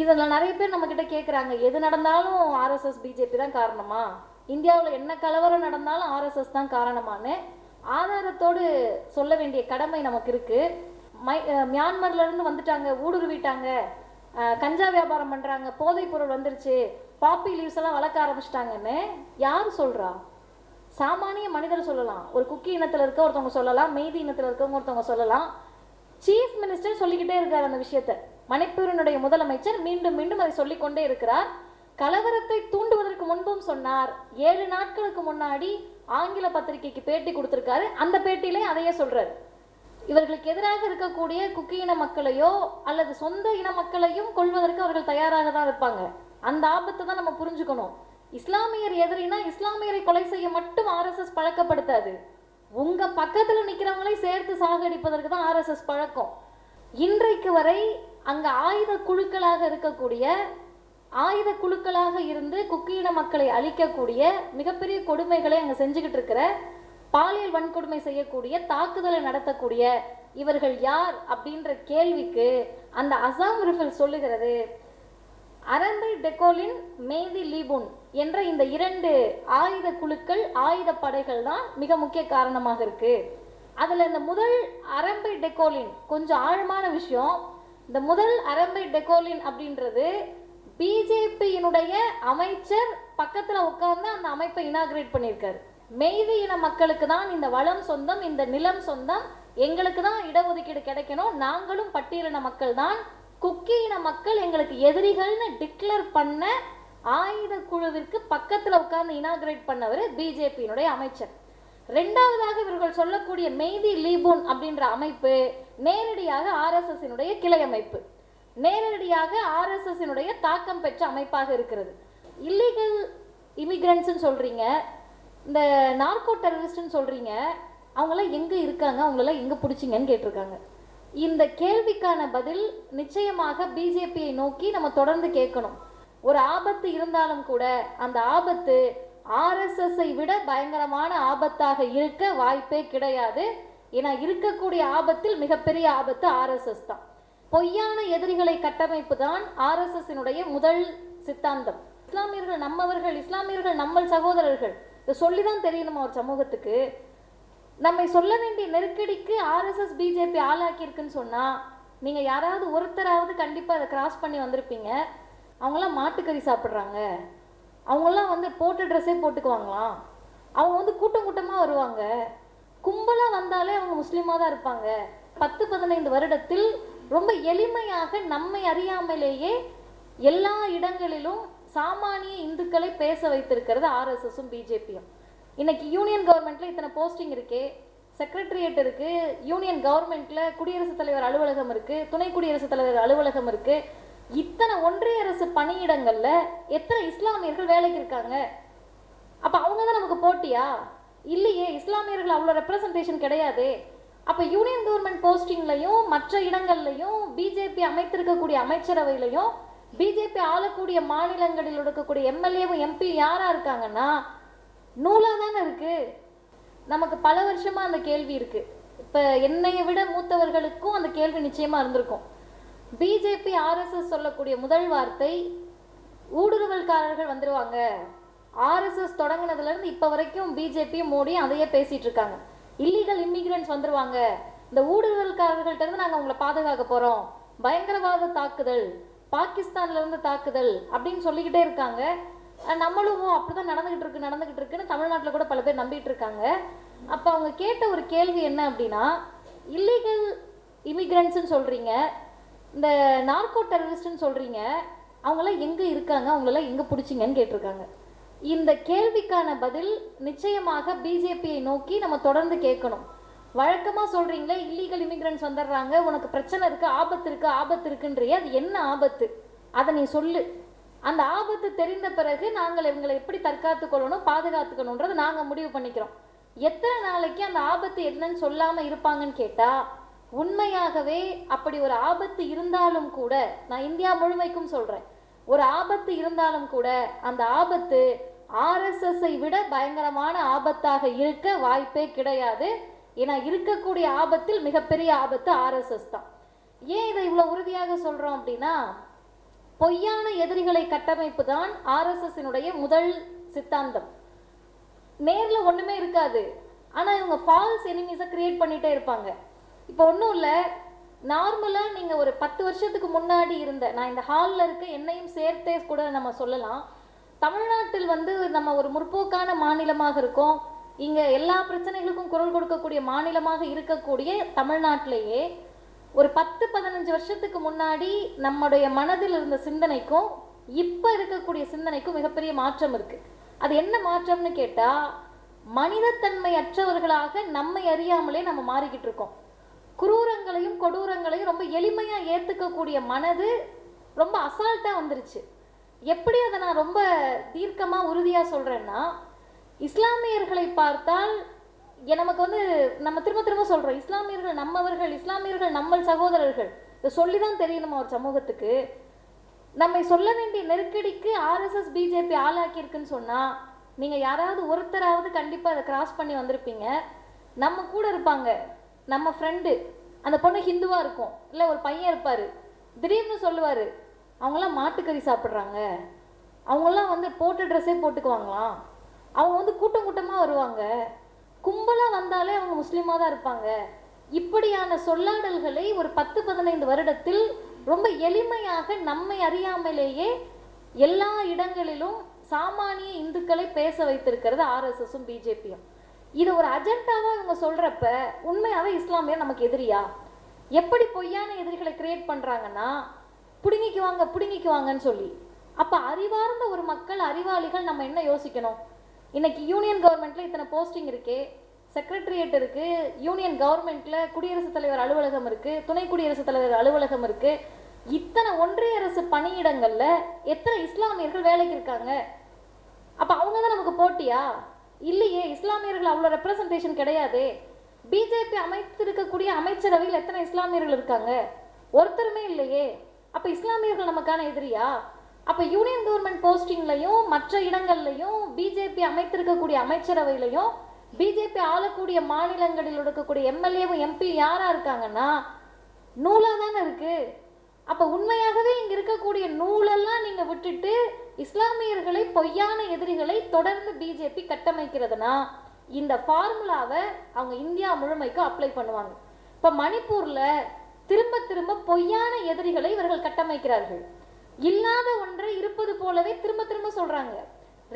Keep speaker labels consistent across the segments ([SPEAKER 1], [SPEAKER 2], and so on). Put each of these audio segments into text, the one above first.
[SPEAKER 1] இதில் நிறைய பேர் நம்மக்கிட்ட கேட்குறாங்க எது நடந்தாலும் ஆர்எஸ்எஸ் பிஜேபி தான் காரணமா? இந்தியாவில் என்ன கலவரம் நடந்தாலும் ஆர்எஸ்எஸ் தான் காரணமான்னு ஆதாரத்தோடு சொல்ல வேண்டிய கடமை நமக்கு இருக்குது மை மியான்மர்லேருந்து வந்துட்டாங்க ஊடுருவிட்டாங்க. கஞ்சா வியாபாரம் பண்ணுறாங்க போதைப் பொருள் வந்துருச்சு பாப்பி லீவ்ஸ் எல்லாம் வளர்க்க ஆரம்பிச்சிட்டாங்கன்னு யார் சொல்கிறா சாமானிய மனிதர் சொல்லலாம். ஒரு குக்கி இனத்தில் இருக்க ஒருத்தவங்க சொல்லலாம் மெய்தி இனத்தில் இருக்கவங்க ஒருத்தவங்க சொல்லலாம். சீஃப் மினிஸ்டர் சொல்லிக்கிட்டே இருக்கார் அந்த விஷயத்தை. மணிப்பூரினுடைய முதலமைச்சர் மீண்டும் மீண்டும் அதை சொல்லிக்கொண்டே இருக்கிறார். கலவரத்தை தூண்டுவதற்கு முன்பும் சொன்னார். ஏழு நாட்களுக்கு முன்னாடி ஆங்கில பத்திரிகைக்கு பேட்டி கொடுத்துருக்காரு. அந்த பேட்டியிலே அதையே சொல்றாரு. இவர்களுக்கு எதிராக இருக்கக்கூடிய குக்கி இன மக்களையோ அல்லது சொந்த இன மக்களையும் கொள்வதற்கு அவர்கள் தயாராக தான் இருப்பாங்க. அந்த ஆபத்தை தான் நம்ம புரிஞ்சுக்கணும். இஸ்லாமியர் எதிரினா இஸ்லாமியரை கொலை செய்ய மட்டும் ஆர்எஸ்எஸ் பழக்கப்படுத்தாது. உங்க பக்கத்தில் நிற்கிறவங்களே சேர்த்து சாகடிப்பதற்கு தான் ஆர்எஸ்எஸ் பழக்கம். இன்றைக்கு வரை அங்க ஆயுத குழுக்களாக இருக்கக்கூடிய ஆயுத குழுக்களாக இருந்து குக்கியின மக்களை அழிக்கக்கூடிய மிகப்பெரிய கொடுமைகளை அங்க செஞ்சுக்கிட்டு இருக்கிற பாலியல் வன்கொடுமை செய்யக்கூடிய தாக்குதலை நடத்தக்கூடிய இவர்கள் யார் அப்படின்ற கேள்விக்கு அந்த அசாம் ரிஃபில் சொல்லுகிறது. அரம்பை டெக்கோலின் மேதி லீபுன் என்ற இந்த இரண்டு ஆயுத குழுக்கள் ஆயுத படைகள் தான் மிக முக்கிய காரணமாக இருக்கு. அதில் இந்த முதல் அரம்பை டெக்கோலின் கொஞ்சம் ஆழமான விஷயம் இந்த முதல் அரம்பை டெக்கோலின் அப்படின்றது பிஜேபியினுடைய அமைச்சர் பக்கத்தில் உட்கார்ந்து அந்த அமைப்பை இனாகிரேட் பண்ணியிருக்காரு. மெய்தி இன மக்களுக்கு தான் இந்த வளம் சொந்தம் இந்த நிலம் சொந்தம் எங்களுக்கு தான் இடஒதுக்கீடு கிடைக்கணும் நாங்களும் பட்டியலின மக்கள் தான் குக்கி இன மக்கள் எங்களுக்கு எதிரிகள்னு டிக்ளேர் பண்ண ஆயுத குழுவிற்கு பக்கத்தில் உட்கார்ந்து இனாகிரேட் பண்ணவர் பிஜேபியினுடைய அமைச்சர். ரெண்டாவதாக இவர்கள் சொல்லக்கூடிய மெய்தி லீபோன் அப்படின்ற அமைப்பு நேரடியாக ஆர்எஸ்எஸ்னுடைய கிளை அமைப்பு. நேரடியாக ஆர்எஸ்எஸ்னுடைய தாக்கம் பெற்ற அமைப்பாக இருக்கிறது. இல்லீகல் இமிகிரண்ட்ஸ்னு சொல்கிறீங்க இந்த நார்கோ டெரரிஸ்ட்னு சொல்கிறீங்க அவங்களாம் எங்கே இருக்காங்க? அவங்களெல்லாம் எங்கே பிடிச்சிங்கன்னு கேட்டிருக்காங்க. இந்த கேள்விக்கான பதில் நிச்சயமாக பிஜேபியை நோக்கி நம்ம தொடர்ந்து கேட்கணும். ஒரு ஆபத்து இருந்தாலும் கூட அந்த ஆபத்து ஆர்எஸ்எஸ்ஸை விட பயங்கரமான ஆபத்தாக இருக்க வாய்ப்பே கிடையாது. ஏன்னா இருக்கக்கூடிய ஆபத்தில் மிகப்பெரிய ஆபத்து ஆர்எஸ்எஸ் தான். பொய்யான எதிரிகளை கட்டமைப்பு தான் ஆர்எஸ்எஸ்னுடைய முதல் சித்தாந்தம். இஸ்லாமியர்கள் நம்மவர்கள் இஸ்லாமியர்கள் நம்மள் சகோதரர்கள். இதை சொல்லி தான் தெரியணுமா ஒரு சமூகத்துக்கு? நம்மை சொல்ல வேண்டிய நெருக்கடிக்கு ஆர்எஸ்எஸ் பிஜேபி ஆளாக்கியிருக்குன்னு சொன்னால் நீங்கள் யாராவது ஒருத்தராவது கண்டிப்பாக அதை கிராஸ் பண்ணி வந்திருப்பீங்க. அவங்களாம் மாட்டுக்கறி சாப்பிட்றாங்க. அவங்களாம் வந்து போட்ட ட்ரெஸ்ஸே போட்டுக்குவாங்களாம் அவங்க வந்து கூட்டம் கூட்டமாக வருவாங்க. கும்பலாக வந்தாலே அவங்க முஸ்லீமாக தான் இருப்பாங்க. பத்து பதினைந்து வருடத்தில் ரொம்ப எளிமையாக நம்மை அறியாமலேயே எல்லா இடங்களிலும் சாமானிய இந்துக்களை பேச வைத்திருக்கிறது ஆர்எஸ்எஸும் பிஜேபியும் இன்னைக்கு யூனியன் கவர்மெண்ட்டில் இத்தனை போஸ்டிங் இருக்கே. செக்ரட்டரியேட் இருக்குது யூனியன் கவர்மெண்ட்டில் குடியரசுத் தலைவர் அலுவலகம் இருக்குது துணை குடியரசுத் தலைவர் அலுவலகம் இருக்குது இத்தனை ஒன்றிய அரசு பணியிடங்கள்ல எத்தனை இஸ்லாமியர்கள் வேலைக்கு இருக்காங்க? அப்ப அவங்க தான் நமக்கு போட்டியா? இல்லையே இஸ்லாமியர்கள் அவ்வளோ ரெப்ரசன்டேஷன் கிடையாதே. அப்ப யூனியன் கவர்மெண்ட் போஸ்டிங்லையும் மற்ற இடங்கள்லையும் பிஜேபி அமைத்திருக்கக்கூடிய அமைச்சரவையிலையும் பிஜேபி ஆளக்கூடிய மாநிலங்களில் இருக்கக்கூடிய எம்எல்ஏவும் எம்பி யாரா இருக்காங்கன்னா நூலா தானே இருக்கு. நமக்கு பல வருஷமா அந்த கேள்வி இருக்கு. இப்ப என்னைய விட மூத்தவர்களுக்கும் அந்த கேள்வி நிச்சயமா இருந்திருக்கும். பிஜேபி ஆர்எஸ்எஸ் சொல்லக்கூடிய முதல் வார்த்தை ஊடுருவல்காரர்கள் வந்துடுவாங்க ஆர்எஸ்எஸ் தொடங்கினதுலேருந்து இப்போ வரைக்கும் பிஜேபி மோடி அதையே பேசிகிட்டு இருக்காங்க. இல்லீகல் இமிகிரண்ட்ஸ் வந்துடுவாங்க இந்த ஊடுருவல்காரர்கள்ட்டேருந்து இருந்து உங்களை பாதுகாக்க போகிறோம் பயங்கரவாத தாக்குதல் பாகிஸ்தான்லேருந்து தாக்குதல் அப்படின்னு சொல்லிக்கிட்டே இருக்காங்க. நம்மளும் அப்படி அப்படிதான் நடந்துகிட்டு இருக்கு நடந்துகிட்டு இருக்குன்னு தமிழ்நாட்டில் கூட பல பேர் நம்பிட்டு இருக்காங்க. அப்போ அவங்க கேட்ட ஒரு கேள்வி என்ன அப்படின்னா இல்லீகல் இமிகிரண்ட்ஸ்னு சொல்கிறீங்க இந்த நார்கோ டெரரிஸ்ட்னு சொல்கிறீங்க அவங்களாம் எங்கே இருக்காங்க? அவங்களெல்லாம் எங்கே பிடிச்சிங்கன்னு கேட்டிருக்காங்க. இந்த கேள்விக்கான பதில் நிச்சயமாக பிஜேபியை நோக்கி நம்ம தொடர்ந்து கேட்கணும். வழக்கமாக சொல்கிறீங்களே இல்லீகல் இமிக்ரன்ஸ் வந்துடுறாங்க உனக்கு பிரச்சனை இருக்குது ஆபத்து இருக்குது ஆபத்து இருக்குன்றிய அது என்ன ஆபத்து? அதை நீ சொல்லு. அந்த ஆபத்து தெரிந்த பிறகு நாங்கள் இவங்களை எப்படி தற்காத்து கொள்ளணும் பாதுகாத்துக்கணுன்றது நாங்கள் முடிவு பண்ணிக்கிறோம். எத்தனை நாளைக்கு அந்த ஆபத்து என்னன்னு சொல்லாமல் இருப்பாங்கன்னு கேட்டால் உண்மையாகவே அப்படி ஒரு ஆபத்து இருந்தாலும் கூட நான் இந்தியா முழுமைக்கும் சொல்றேன். ஒரு ஆபத்து இருந்தாலும் கூட அந்த ஆபத்து ஆர்எஸ்எஸ்ஸை விட பயங்கரமான ஆபத்தாக இருக்க வாய்ப்பே கிடையாது. ஏன்னா இருக்கக்கூடிய ஆபத்தில் மிகப்பெரிய ஆபத்து ஆர்எஸ்எஸ் தான். ஏன் இதை இவ்வளோ உறுதியாக சொல்கிறோம் அப்படின்னா பொய்யான எதிரிகளை கட்டமைப்பு தான் ஆர்எஸ்எஸ்னுடைய முதல் சித்தாந்தம். நேரில் ஒன்றுமே இருக்காது. ஆனால் இவங்க ஃபால்ஸ் எனிமீஸை கிரியேட் பண்ணிகிட்டே இருப்பாங்க. இப்போ ஒன்றும் இல்லை. நார்மலாக நீங்கள் ஒரு பத்து வருஷத்துக்கு முன்னாடி இருந்த நான் இந்த ஹாலில் இருக்க என்னையும் சேர்த்தே கூட நம்ம சொல்லலாம். தமிழ்நாட்டில் வந்து நம்ம ஒரு முற்போக்கான மாநிலமாக இருக்கோம். இங்கே எல்லா பிரச்சனைகளுக்கும் குரல் கொடுக்கக்கூடிய மாநிலமாக இருக்கக்கூடிய தமிழ்நாட்டிலேயே ஒரு பத்து பதினஞ்சு வருஷத்துக்கு முன்னாடி நம்முடைய மனதில் இருந்த சிந்தனைக்கும் இப்போ இருக்கக்கூடிய சிந்தனைக்கும் மிகப்பெரிய மாற்றம் இருக்குது அது என்ன மாற்றம்னு கேட்டால் மனிதத்தன்மை அற்றவர்களாக நம்மை அறியாமலே நம்ம மாறிக்கிட்டு இருக்கோம். குரூரங்களையும் கொடூரங்களையும் ரொம்ப எளிமையாக ஏற்றுக்கக்கூடிய மனது ரொம்ப அசால்ட்டாக வந்துருச்சு. எப்படி அதை நான் ரொம்ப தீர்க்கமாக உறுதியாக சொல்கிறேன்னா இஸ்லாமியர்களை பார்த்தால் நமக்கு வந்து நம்ம திரும்ப திரும்ப சொல்கிறோம் இஸ்லாமியர்கள் நம்மவர்கள் இஸ்லாமியர்கள் நம்ம சகோதரர்கள். இதை சொல்லி தான் தெரியணுமா ஒரு சமூகத்துக்கு? நம்மை சொல்ல வேண்டிய நெருக்கடிக்கு ஆர்எஸ்எஸ் பிஜேபி ஆளாக்கியிருக்குன்னு சொன்னால் நீங்கள் யாராவது ஒருத்தராவது கண்டிப்பாக அதை கிராஸ் பண்ணி வந்திருப்பீங்க. நம்ம கூட இருப்பாங்க. நம்ம ஃப்ரெண்டு அந்த பொண்ணு ஹிந்துவாக இருக்கும். இல்லை ஒரு பையன் இருப்பார். திடீர்னு சொல்லுவார் அவங்களாம் மாட்டுக்கறி சாப்பிட்றாங்க. அவங்கெல்லாம் வந்து போட்ட ட்ரெஸ்ஸே போட்டுக்குவாங்களாம். அவங்க வந்து கூட்டம் கூட்டமாக வருவாங்க. கும்பலாக வந்தாலே அவங்க முஸ்லீமாக தான் இருப்பாங்க. இப்படியான சொல்லாடல்களை ஒரு பத்து பதினைந்து வருடத்தில் ரொம்ப எளிமையாக நம்மை அறியாமலேயே எல்லா இடங்களிலும் சாமானிய இந்துக்களை பேச வைத்திருக்கிறது ஆர்எஸ்எஸும் பிஜேபியும் இது ஒரு அஜெண்டாவா இவங்க சொல்றப்ப உண்மையாவே இஸ்லாமியர் நமக்கு எதிரியா? எப்படி பொய்யான எதிரிகளை கிரியேட் பண்றாங்கன்னா பிடுங்கிக்குவாங்க பிடுங்கிக்குவாங்கன்னு சொல்லி. அப்ப அறிவார்ந்த ஒரு மக்கள் அறிவாளிகள் நம்ம என்ன யோசிக்கணும்? இன்னைக்கு யூனியன் கவர்மெண்ட்ல இத்தனை போஸ்டிங் இருக்கே. செக்ரட்டரியேட் இருக்கு யூனியன் கவர்மெண்ட்ல குடியரசுத் தலைவர் அலுவலகம் இருக்கு துணை குடியரசுத் தலைவர் அலுவலகம் இருக்கு. இத்தனை ஒன்றிய அரசு பணியிடங்கள்ல எத்தனை இஸ்லாமியர்கள் வேலைக்கு இருக்காங்க? அப்ப அவங்க தான் நமக்கு போட்டியா? இல்லையே இஸ்லாமியர்கள் அவ்வளோ ரெப்ரசன்டேஷன் கிடையாதே. பிஜேபி அமைத்திருக்கக்கூடிய அமைச்சரவையில் எத்தனை இஸ்லாமியர்கள் இருக்காங்க? ஒருத்தருமே இல்லையே. அப்போ இஸ்லாமியர்கள் நமக்கான எதிரியா? அப்போ யூனியன் கவர்மெண்ட் போஸ்டிங்லையும் மற்ற இடங்கள்லையும் பிஜேபி அமைத்திருக்கக்கூடிய அமைச்சரவையிலையும் பிஜேபி ஆளக்கூடிய மாநிலங்களில் இருக்கக்கூடிய எம்எல்ஏவும் எம்பி யாராக இருக்காங்கன்னா நூலாக தானே இருக்குது அப்போ உண்மையாகவே இங்கே இருக்கக்கூடிய நூலெல்லாம் நீங்கள் விட்டுட்டு இஸ்லாமியர்களை பொய்யான எதிரிகளை தொடர்ந்து பிஜேபி கட்டமைக்கிறதுனா இந்த ஃபார்முலாவை அவங்க இந்தியா முழுமைக்கு அப்ளை பண்ணுவாங்க. இப்போ மணிப்பூரில் திரும்ப திரும்ப பொய்யான எதிரிகளை இவர்கள் கட்டமைக்கிறார்கள். இல்லாத ஒன்றை இருப்பது போலவே திரும்ப திரும்ப சொல்கிறாங்க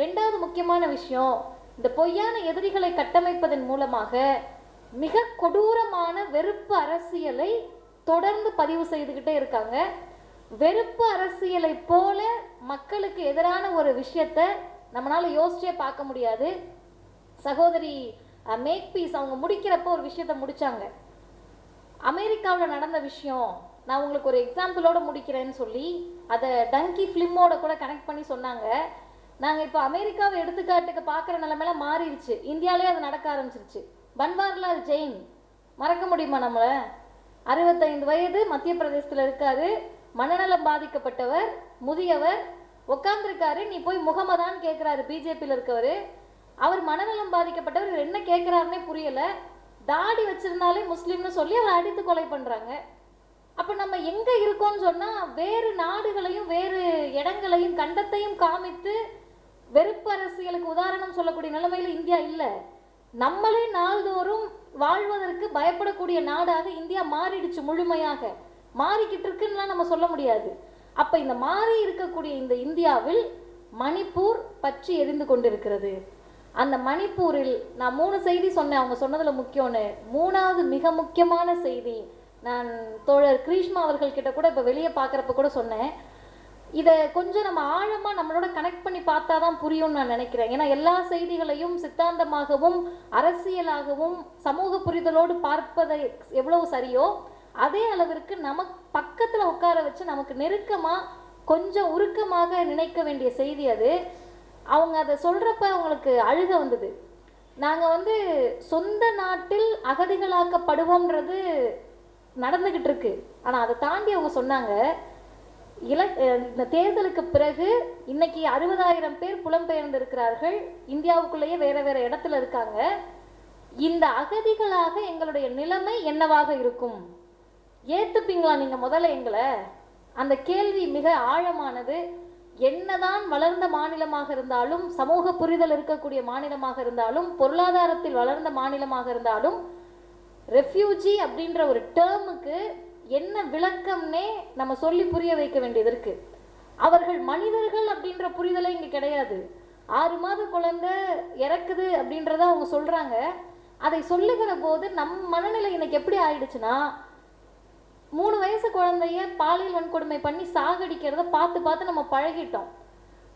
[SPEAKER 1] ரெண்டாவது முக்கியமான விஷயம் இந்த பொய்யான எதிரிகளை கட்டமைப்பதன் மூலமாக மிக கொடூரமான வெறுப்பு அரசியலை தொடர்ந்து பதிவு செய்துக்கிட்டே இருக்காங்க. வெறுப்பு அரசியலை போல மக்களுக்கு எதிரான ஒரு விஷயத்த நம்மளால யோசிச்சே பார்க்க முடியாது. சகோதரி மேக் பீஸ் அவங்க முடிக்கிறப்போ ஒரு விஷயத்த முடிச்சாங்க. அமெரிக்காவில் நடந்த விஷயம் நான் உங்களுக்கு ஒரு எக்ஸாம்பிளோட முடிக்கிறேன்னு சொல்லி அதை டங்கி ஃபிலிமோட கூட கனெக்ட் பண்ணி சொன்னாங்க. நாங்கள் இப்போ அமெரிக்காவை எடுத்துக்காட்டுக்கு பார்க்குற நிலமையில மாறிடுச்சு. இந்தியாவிலே அது நடக்க ஆரம்பிச்சிருச்சு. பன்வாரிலால் ஜெயின் மறக்க முடியுமா நம்மளை? அறுபத்தைந்து வயது மத்திய பிரதேசத்தில் இருக்காரு. மனநலம் பாதிக்கப்பட்டவர் முதியவர் உட்காந்துருக்காரு நீ போய் முகமதான்னு கேட்குறாரு பிஜேபியில் இருக்கவர். அவர் மனநலம் பாதிக்கப்பட்டவர் இவர் என்ன கேட்குறாருன்னே புரியலை. தாடி வச்சிருந்தாலே முஸ்லீம்னு சொல்லி அவரை அடித்து கொலை பண்ணுறாங்க அப்போ நம்ம எங்கே இருக்கோம்னு சொன்னால் வேறு நாடுகளையும் வேறு இடங்களையும் கண்டத்தையும் காமித்து வெறுப்பு அரசியலுக்கு உதாரணம் சொல்லக்கூடிய நிலைமையில் இந்தியா இல்லை. நம்மளே நாள்தோறும் வாழ்வதற்கு பயப்படக்கூடிய நாடாக இந்தியா மாறிடுச்சு முழுமையாக. மாறிக்கிட்டு இருக்குன்னுலாம் நம்ம சொல்ல முடியாது. அப்ப இந்த மாறி இருக்கக்கூடிய இந்த இந்தியாவில் மணிப்பூர் பற்றி எரிந்து கொண்டிருக்கிறது. அந்த மணிப்பூரில் நான் மூணு செய்தி சொன்னேன். அவங்க சொன்னதுல முக்கியம்னு மூணாவது மிக முக்கியமான செய்தி நான் தோழர் கிரீஷ்மா அவர்கள் கிட்ட கூட இப்போ வெளியே பார்க்குறப்ப கூட சொன்னேன். இதை கொஞ்சம் நம்ம ஆழமாக நம்மளோட கனெக்ட் பண்ணி பார்த்தா தான் புரியும்னு நான் நினைக்கிறேன். ஏன்னா எல்லா செய்திகளையும் சித்தாந்தமாகவும் அரசியலாகவும் சமூக புரிதலோடு பார்ப்பதை எவ்வளவு சரியோ அதே அளவிற்கு நமக்கு பக்கத்தில் உட்கார வச்சு நமக்கு நெருக்கமாக கொஞ்சம் உருக்கமாக நினைக்க வேண்டிய செய்தி அது. அவங்க அதை சொல்கிறப்ப அவங்களுக்கு அழுக வந்தது. நாங்கள் வந்து சொந்த நாட்டில் அகதிகளாக்கப்படுவோம்ன்றது நடந்துக்கிட்டு இருக்கு. ஆனால் அதை தாண்டி அவங்க சொன்னாங்க இல இந்த தேர்தலுக்கு பிறகு இன்னைக்கு அறுபதாயிரம் பேர் புலம்பெயர்ந்து இருக்கிறார்கள் இந்தியாவுக்குள்ளேயே வேற வேற இடத்துல இருக்காங்க. இந்த அகதிகளாக எங்களுடைய நிலைமை என்னவாக இருக்கும்? ஏத்துப்பீங்களா நீங்க முதல்ல எங்களை? அந்த கேள்வி மிக ஆழமானது. என்னதான் வளர்ந்த மாநிலமாக இருந்தாலும் சமூக புரிதல் இருக்கக்கூடிய மாநிலமாக இருந்தாலும் பொருளாதாரத்தில் வளர்ந்த மாநிலமாக இருந்தாலும் ரெஃப்யூஜி அப்படின்ற ஒரு டேர்முக்கு என்ன விளக்கம்னே நம்ம சொல்லி புரிய வைக்க வேண்டியது இருக்கு. அவர்கள் மனிதர்கள் அப்படின்ற புரிதலே இங்கே கிடையாது. ஆறு மாத குழந்தை இறக்குது அப்படின்றத அவங்க சொல்றாங்க. அதை சொல்லுகிற போது நம் மனநிலை இன்னைக்கு எப்படி ஆயிடுச்சுன்னா மூணு வயசு குழந்தைய பாலியல் வன்கொடுமை பண்ணி சாகடிக்கிறத பார்த்து பார்த்து நம்ம பழகிட்டோம்.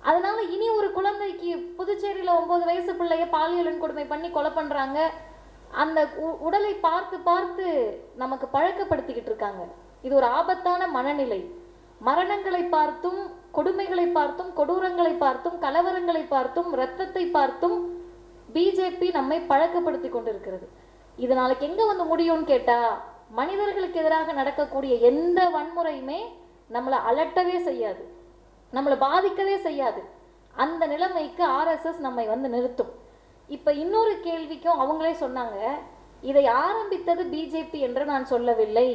[SPEAKER 1] அதனால இனி ஒரு குழந்தைக்கு புதுச்சேரியில் ஒன்பது வயசு பிள்ளைய பாலியல் வன்கொடுமை பண்ணி கொலை பண்ணுறாங்க அந்த உ- உடலை பார்த்து பார்த்து நமக்கு பழக்கப்படுத்திக்கிட்டு இருக்காங்க. இது ஒரு ஆபத்தான மனநிலை. மரணங்களை பார்த்தும் கொடுமைகளை பார்த்தும் கொடூரங்களை பார்த்தும் கலவரங்களை பார்த்தும் இரத்தத்தை பார்த்தும் பிஜேபி நம்மை பழக்கப்படுத்தி கொண்டிருக்கிறது. இது நாளைக்கு எங்கே வந்து முடியும்னு கேட்டால் மனிதர்களுக்கு எதிராக நடக்கக்கூடிய எந்த வன்முறையுமே நம்மளை அலட்டவே செய்யாது. நம்மளை பாதிக்கவே செய்யாது. அந்த நிலைமைக்கு ஆர்எஸ்எஸ் நம்மை வந்து நிறுத்தும். இப்போ இன்னொரு கேள்விக்கும் அவங்களே சொன்னாங்க இதை ஆரம்பித்தது பிஜேபி என்று நான் சொல்லவில்லை.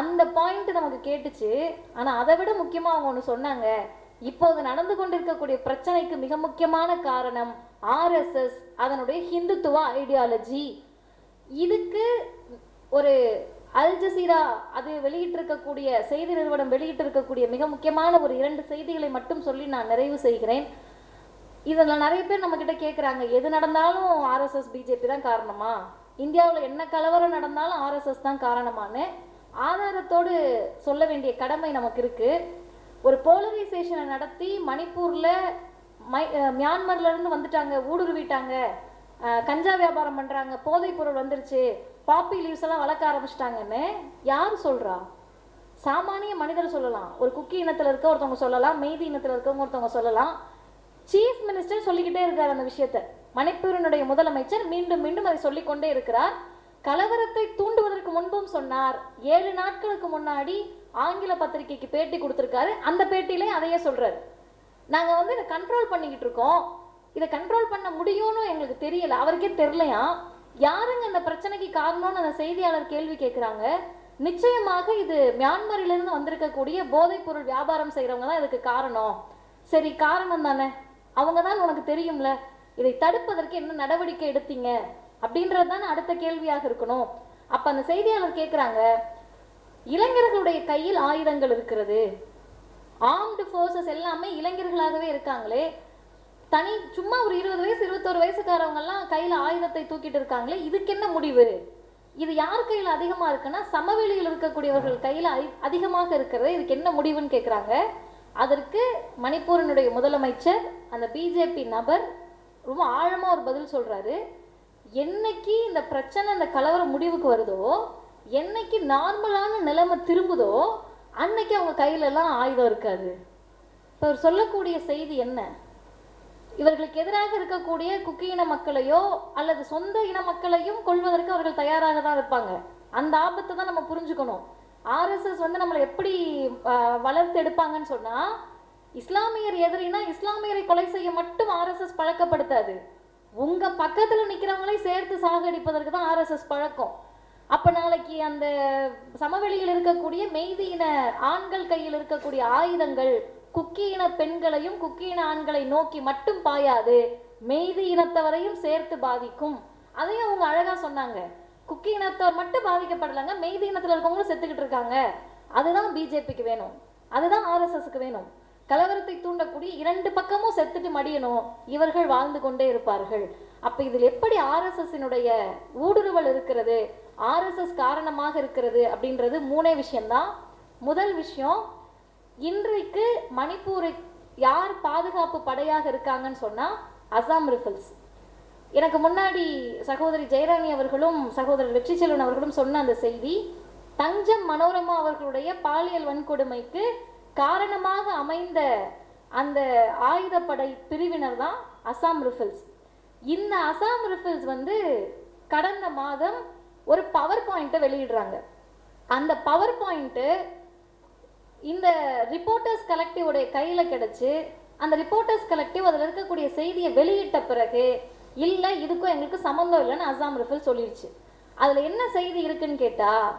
[SPEAKER 1] அந்த பாயிண்ட் நமக்கு கேட்டுச்சு. ஆனால் அதை விட முக்கியமாக அவங்க ஒன்று சொன்னாங்க இப்போது நடந்து கொண்டிருக்கக்கூடிய பிரச்சனைக்கு மிக முக்கியமான காரணம் ஆர்எஸ்எஸ் அதனுடைய ஹிந்துத்துவ ஐடியாலஜி இதுக்கு ஒரு அல் ஜசீரா அது வெளியிட்டிருக்கக்கூடிய செய்தி நிறுவனம் வெளியிட்டிருக்கக்கூடிய மிக முக்கியமான ஒரு இரண்டு செய்திகளை மட்டும் சொல்லி நான் நிறைவு செய்கிறேன். இதில் நிறைய பேர் நம்ம கிட்ட கேட்குறாங்க எது நடந்தாலும் ஆர்எஸ்எஸ் பிஜேபி தான் காரணமா? இந்தியாவில் என்ன கலவரம் நடந்தாலும் ஆர்எஸ்எஸ் தான் காரணமான்னு ஆதாரத்தோடு சொல்ல வேண்டிய கடமை நமக்கு இருக்குது ஒரு போலரைசேஷனை நடத்தி மணிப்பூரில் மை மியான்மர்லேருந்து வந்துட்டாங்க ஊடுருவிட்டாங்க. கஞ்சா வியாபாரம் பண்ணுறாங்க போதைப் பொருள் வந்துருச்சு. பாப்பி லீவ்ஸ் எல்லாம் வளர்க்க ஆரம்பிச்சிட்டாங்கன்னு யார் சொல்றா? சாமானிய மனிதர் சொல்லலாம். ஒரு குக்கி இனத்துல இருக்க ஒருத்தவங்க சொல்லலாம் மெய்தி இனத்துல இருக்கவங்க ஒருத்தவங்க சொல்லலாம். சீஃப் மினிஸ்டர் சொல்லிக்கிட்டே இருக்கார் அந்த விஷயத்த. மணிப்பூரினுடைய முதலமைச்சர் மீண்டும் மீண்டும் அதை சொல்லிக்கொண்டே இருக்கிறார். கலவரத்தை தூண்டுவதற்கு முன்பும் சொன்னார். ஏழு நாட்களுக்கு முன்னாடி ஆங்கில பத்திரிகைக்கு பேட்டி கொடுத்துருக்காரு. அந்த பேட்டியிலே அதையே சொல்றாரு. நாங்கள் வந்து இதை கண்ட்ரோல் பண்ணிக்கிட்டு இருக்கோம். இதை கண்ட்ரோல் பண்ண முடியும்னு எங்களுக்கு தெரியல. அவருக்கே தெரியலையா? யாருங்க இந்த பிரச்சனைக்கு காரணம்னு அந்த செய்தியாளர் கேள்வி கேட்குறாங்க? நிச்சயமாக இது மியான்மரிலிருந்து வந்திருக்கக்கூடிய போதைப் பொருள் வியாபாரம் செய்கிறவங்க தான் இதுக்கு காரணம். சரி காரணம் தானே? அவங்க தான் உனக்கு தெரியும்ல. இதை தடுப்பதற்கு என்ன நடவடிக்கை எடுத்தீங்க? அப்படின்றது தானே அடுத்த கேள்வியாக இருக்கணும். அப்போ அந்த செய்தியாளர் கேட்குறாங்க இளைஞர்களுடைய கையில் ஆயுதங்கள் இருக்கிறது. ஆர்ம்டு ஃபோர்ஸஸ் எல்லாமே இளைஞர்களாகவே இருக்காங்களே. தனி சும்மா ஒரு இருபது வயசு இருபத்தோரு வயசுக்காரவங்கெல்லாம் கையில் ஆயுதத்தை தூக்கிட்டு இருக்காங்களே இதுக்கு என்ன முடிவு? இது யார் கையில் அதிகமாக இருக்குன்னா சமவெளியில் இருக்கக்கூடியவர்கள் கையில் அதி- அதிகமாக இருக்கிறது இதுக்கு என்ன முடிவுன்னு கேட்குறாங்க அதற்கு மணிப்பூரினுடைய முதலமைச்சர் அந்த பிஜேபி நபர் ரொம்ப ஆழமாக ஒரு பதில் சொல்கிறாரு என்னைக்கு இந்த பிரச்சனை இந்த கலவரம் முடிவுக்கு வருதோ என்னைக்கு நார்மலான நிலைமை திரும்புதோ அன்னைக்கு அவங்க கையிலலாம் ஆயுதம் இருக்காது. இப்போ அவர் சொல்லக்கூடிய செய்தி என்ன? இவர்களுக்கு எதிராக இருக்கக்கூடிய குக்கி இன மக்களையோ அல்லது சொந்த இன மக்களையும் கொள்வதற்கு அவர்கள் தயாராக தான் இருப்பாங்க. அந்த ஆபத்தை தான் நம்ம புரிஞ்சுக்கணும். ஆர்எஸ்எஸ் வந்து நம்மளை எப்படி வளர்த்து எடுப்பாங்கன்னு சொன்னா இஸ்லாமியர் எதிரினா இஸ்லாமியரை கொலை செய்ய மட்டும் ஆர்எஸ்எஸ் பழக்கப்படுத்தாது. உங்க பக்கத்துல நிக்கிறவங்களே சேர்த்து சாகடிப்பதற்கு தான் ஆர்எஸ்எஸ் பழக்கம். அப்ப நாளைக்கு அந்த சமவெளியில் இருக்கக்கூடிய மெய்தி இன ஆண்கள் கையில் இருக்கக்கூடிய ஆயுதங்கள் குக்கி இன பெண்களையும் குக்கி இன ஆண்களை நோக்கி மட்டும் பாயாது மெய்தி இனத்தவரையும் சேர்த்து பாதிக்கும். அதையும் அவங்க அழகா சொன்னாங்க. குக்கி இனத்தவர் மட்டும் பாதிக்கப்படலைங்க மெய்தி இனத்துல இருக்கவங்களும் செத்துக்கிட்டு இருக்காங்க. அதுதான் பிஜேபிக்கு வேணும். அதுதான் ஆர்எஸ்எஸ்க்கு வேணும். கலவரத்தை தூண்டக்கூடிய இரண்டு பக்கமும் செத்துட்டு மடியணும். இவர்கள் வாழ்ந்து கொண்டே இருப்பார்கள். அப்ப இதில் எப்படி ஆர்எஸ்எஸ்னுடைய ஊடுருவல் இருக்கிறது ஆர்எஸ்எஸ் காரணமாக இருக்கிறது அப்படின்றது மூணே விஷயம்தான். முதல் விஷயம் இன்றைக்கு மணிப்பூரை யார் பாதுகாப்பு படையாக இருக்காங்கன்னு சொன்னால் அசாம் ரிஃபில்ஸ். எனக்கு முன்னாடி சகோதரி ஜெயராணி அவர்களும் சகோதரர் வெற்றி செல்வன் அவர்களும் சொன்ன அந்த செய்தி தஞ்சம் மனோரமா அவர்களுடைய பாலியல் வன்கொடுமைக்கு காரணமாக அமைந்த அந்த ஆயுதப்படை பிரிவினர் தான் அசாம் ரிஃபில்ஸ். இந்த அசாம் ரிஃபில்ஸ் வந்து கடந்த மாதம் ஒரு பவர் பாயிண்ட்டை வெளியிடுறாங்க. அந்த பவர் பாயிண்ட்டு இந்த ரிப்போர்ட்டர்ஸ் கலெக்டிவோடைய கையில் கிடச்சி அந்த ரிப்போர்ட்டர்ஸ் கலெக்டிவ் அதில் இருக்கக்கூடிய செய்தியை வெளியிட்ட பிறகு இல்லை இதுக்கும் எங்களுக்கு சம்மந்தம் இல்லைன்னு அசாம் ரிஃபில் சொல்லிடுச்சு அதில் என்ன செய்தி இருக்குன்னு கேட்டால்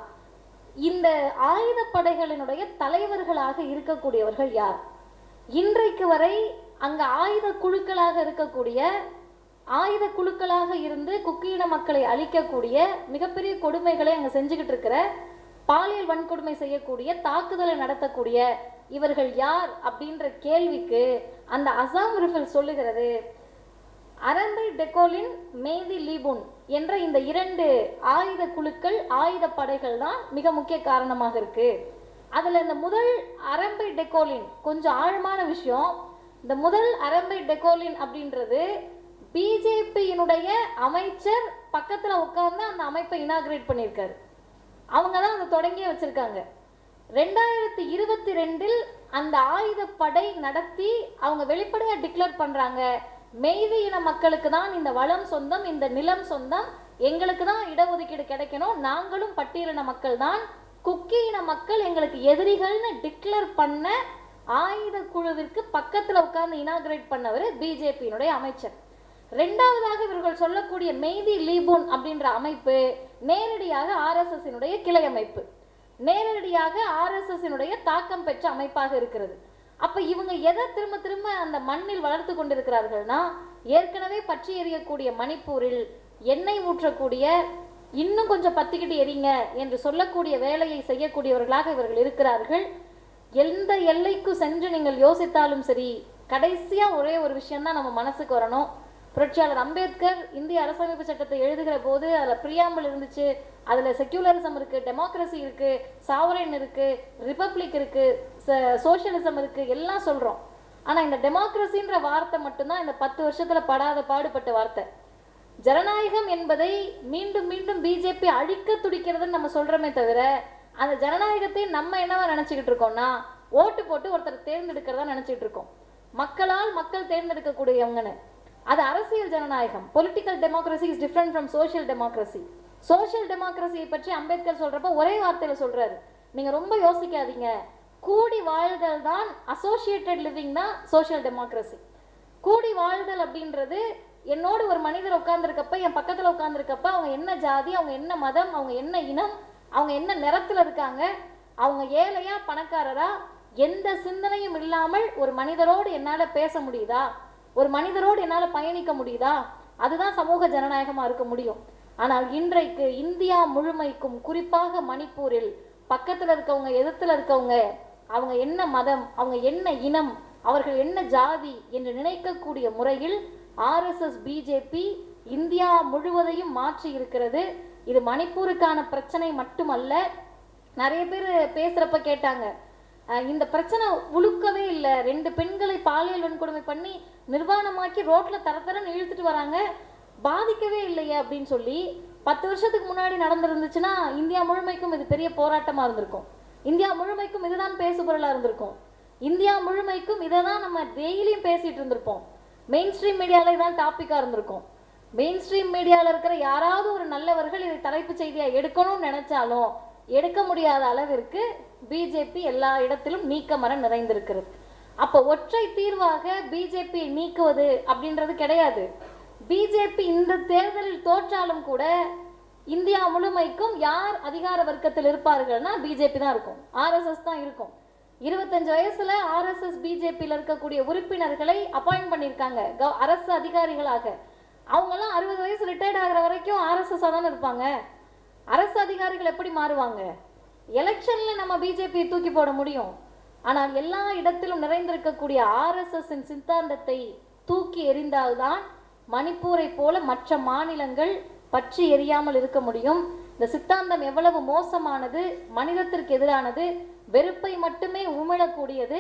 [SPEAKER 1] இந்த ஆயுதப்படைகளினுடைய தலைவர்களாக இருக்கக்கூடியவர்கள் யார்? இன்றைக்கு வரை அங்கே ஆயுத குழுக்களாக இருக்கக்கூடிய ஆயுத குழுக்களாக இருந்து குக்கியின மக்களை அழிக்கக்கூடிய மிகப்பெரிய கொடுமைகளை அங்கே செஞ்சுக்கிட்டு இருக்கிற பாலியல் வன்கொடுமை செய்யக்கூடிய தாக்குதலை நடத்தக்கூடிய இவர்கள் யார் அப்படின்ற கேள்விக்கு அந்த அசாம் ரிஃபில் சொல்லுகிறது அரம்பை டெக்கோலின் மேதி லீபுன் என்ற இந்த இரண்டு ஆயுத குழுக்கள் ஆயுத படைகள் தான் மிக முக்கிய காரணமாக இருக்கு. அதில் இந்த முதல் அரம்பை டெக்கோலின் கொஞ்சம் ஆழமான விஷயம் இந்த முதல் அரம்பை டெக்கோலின் அப்படின்றது பிஜேபியினுடைய அமைச்சர் பக்கத்தில் உட்கார்ந்து அந்த அமைப்பை இனாகிரேட் பண்ணியிருக்காரு. அவங்க தான் அதை தொடங்கியே வச்சுருக்காங்க. ரெண்டாயிரத்தி இருபத்தி ரெண்டில் அந்த ஆயுதப்படை நடத்தி அவங்க வெளிப்படையாக டிக்ளேர் பண்ணுறாங்க மெய்தி இன மக்களுக்கு தான் இந்த வளம் சொந்தம் இந்த நிலம் சொந்தம் எங்களுக்கு தான் இடஒதுக்கீடு கிடைக்கணும் நாங்களும் பட்டியலின மக்கள் தான் குக்கி இன மக்கள் எங்களுக்கு எதிரிகள்னு டிக்ளேர் பண்ண ஆயுத குழுவிற்கு பக்கத்தில் உட்கார்ந்து இனாகிரேட் பண்ணவர் பிஜேபியினுடைய அமைச்சர். ரெண்டாவதாக இவர்கள் சொல்லக்கூடிய மெய்தி லீபோன் அப்படின்ற அமைப்பு நேரடியாக ஆர்எஸ்எஸ்னுடைய கிளை அமைப்பு. நேரடியாக ஆர்எஸ்எஸ்னுடைய தாக்கம் பெற்ற அமைப்பாக இருக்கிறது. அப்போ இவங்க எதை திரும்ப திரும்ப அந்த மண்ணில் வளர்த்து கொண்டிருக்கிறார்கள்னா ஏற்கனவே பற்றி எறியக்கூடிய மணிப்பூரில் எண்ணெய் ஊற்றக்கூடிய இன்னும் கொஞ்சம் பத்திக்கிட்டு எரிங்க என்று சொல்லக்கூடிய வேலையை செய்யக்கூடியவர்களாக இவர்கள் இருக்கிறார்கள். எந்த எல்லைக்கு சென்று நீங்கள் யோசித்தாலும் சரி கடைசியாக ஒரே ஒரு விஷயம் தான் நம்ம மனசுக்கு வரணும். புரட்சியாளர் அம்பேத்கர் இந்திய அரசமைப்பு சட்டத்தை எழுதுகிற போது அதில் பிரியாமல் இருந்துச்சு. அதில் செக்யூலரிசம் இருக்குது டெமோக்ரஸி இருக்குது சாவரன் இருக்குது ரிப்பப்ளிக் இருக்குது சோஷியலிசம் இருக்குது எல்லாம் சொல்கிறோம் ஆனால் இந்த டெமோக்ரஸின்ற வார்த்தை மட்டும்தான் இந்த பத்து வருஷத்தில் படாத பாடுபட்ட வார்த்தை. ஜனநாயகம் என்பதை மீண்டும் மீண்டும் பிஜேபி அழிக்க துடிக்கிறதுன்னு நம்ம சொல்கிறோமே தவிர அந்த ஜனநாயகத்தை நம்ம என்னவா நினச்சிக்கிட்டு இருக்கோம்னா ஓட்டு போட்டு ஒருத்தர் தேர்ந்தெடுக்கிறதா நினைச்சிட்டு இருக்கோம். மக்களால் மக்கள் தேர்ந்தெடுக்கக்கூடியவங்கன்னு. அது அரசியல் ஜனநாயகம். Political democracy is different from social democracy social டெமோக்ரஸியை பற்றி அம்பேத்கர் சொல்கிறப்ப ஒரே வார்த்தையில் சொல்கிறாரு நீங்கள் ரொம்ப யோசிக்காதீங்க. கூடி வாழ்தல் தான் அசோசியேட்டட் லிவிங் தான் சோஷியல் டெமோக்ரஸி கூடி வாழ்தல் அப்படின்றது என்னோடு ஒரு மனிதர் உட்காந்துருக்கப்ப என் பக்கத்தில் உட்காந்துருக்கப்ப அவங்க என்ன ஜாதி அவங்க என்ன மதம் அவங்க என்ன இனம் அவங்க என்ன நிறத்தில் இருக்காங்க அவங்க ஏழையா பணக்காரரா எந்த சிந்தனையும் இல்லாமல் ஒரு மனிதரோடு என்னால் பேச முடியுதா? ஒரு மனிதரோடு என்னால் பயணிக்க முடியுதா? அதுதான் சமூக ஜனநாயகமாக இருக்க முடியும். ஆனால் இன்றைக்கு இந்தியா முழுமைக்கும் குறிப்பாக மணிப்பூரில் பக்கத்தில் இருக்கவங்க எதிர்த்தில் இருக்கவங்க அவங்க என்ன மதம் அவங்க என்ன இனம் அவர்கள் என்ன ஜாதி என்று நினைக்கக்கூடிய முறையில் ஆர்எஸ்எஸ் பிஜேபி இந்தியா முழுவதையும் மாற்றி இருக்கிறது. இது மணிப்பூருக்கான பிரச்சனை மட்டுமல்ல நிறைய பேர் பேசுகிறப்ப கேட்டாங்க இந்த பிரச்சனை உழுக்கவே இல்லை. ரெண்டு பெண்களை பாலியல் வன்கொடுமை பண்ணி நிர்வாணமாக்கி ரோட்ல தர தரன்னு இழுத்துட்டு வராங்க. பாதிக்கவே இல்லையே அப்படின்னு சொல்லி பத்து வருஷத்துக்கு முன்னாடி நடந்திருந்துச்சுன்னா இந்தியா முழுமைக்கும் இது பெரிய போராட்டமாக இருந்திருக்கும். இந்தியா முழுமைக்கும் இதுதான் பேசுபொருளாக இருந்திருக்கும். இந்தியா முழுமைக்கும் இதை தான் நம்ம டெய்லியும் பேசிட்டு இருந்திருப்போம். மெயின் ஸ்ட்ரீம் மீடியாவில் இதான் டாப்பிக்காக இருந்திருக்கும். மெயின் ஸ்ட்ரீம் மீடியாவில் இருக்கிற யாராவது ஒரு நல்லவர்கள் இதை தலைப்பு செய்தியாக எடுக்கணும்னு நினச்சாலும் எடுக்க முடியாத அளவிற்கு பிஜேபி எல்லா இடத்திலும் நீக்கமர நிறைந்திருக்கிறது. அப்போ ஒற்றை தீர்வாக பிஜேபி நீக்குவது அப்படின்றது கிடையாது. பிஜேபி இந்த தேர்தலில் தோற்றாலும் கூட இந்தியா முழுமைக்கும் யார் அதிகார வர்க்கத்தில் இருப்பார்கள்னா பிஜேபி தான் இருக்கும். ஆர்எஸ்எஸ் தான் இருக்கும். இருபத்தஞ்சு வயசுல ஆர்எஸ்எஸ் பிஜேபியில் இருக்கக்கூடிய உறுப்பினர்களை அப்பாயிண்ட் பண்ணியிருக்காங்க. கவ- அரசு அதிகாரிகளாக. அவங்கெல்லாம் அறுபது வயசு ரிட்டையர்ட் ஆகிற வரைக்கும் ஆர்எஸ்எஸ் தானே இருப்பாங்க. அரசு அதிகாரிகள் எப்படி மாறுவாங்க? எலெக்ஷன்ல நம்ம பிஜேபியை தூக்கி போட முடியும். ஆனால் எல்லா இடத்திலும் நிறைந்திருக்கக்கூடிய ஆர்எஸ்எஸ்ஸின் சித்தாந்தத்தை தூக்கி எறிந்தால்தான் மணிப்பூரை போல மற்ற மாநிலங்கள் பற்றி எரியாமல் இருக்க முடியும். இந்த சித்தாந்தம் எவ்வளவு மோசமானது மனிதத்திற்கு எதிரானது வெறுப்பை மட்டுமே உமிழக்கூடியது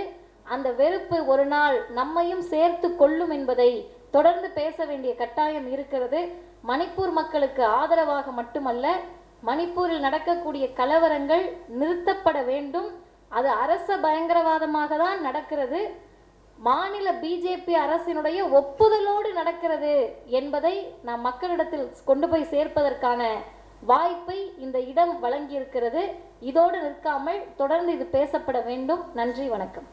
[SPEAKER 1] அந்த வெறுப்பு ஒரு நாள் நம்மையும் சேர்த்து கொள்ளும் என்பதை தொடர்ந்து பேச வேண்டிய கட்டாயம் இருக்கிறது. மணிப்பூர் மக்களுக்கு ஆதரவாக மட்டுமல்ல மணிப்பூரில் நடக்கக்கூடிய கலவரங்கள் நிறுத்தப்பட வேண்டும். அது அரச பயங்கரவாதமாக தான் நடக்கிறது. மாநில பிஜேபி அரசினுடைய ஒப்புதலோடு நடக்கிறது என்பதை நாம் மக்களிடத்தில் கொண்டு போய் சேர்ப்பதற்கான வாய்ப்பை இந்த இடம் வழங்கியிருக்கிறது. இதோடு நிற்காமல் தொடர்ந்து இது பேசப்பட வேண்டும். நன்றி வணக்கம்.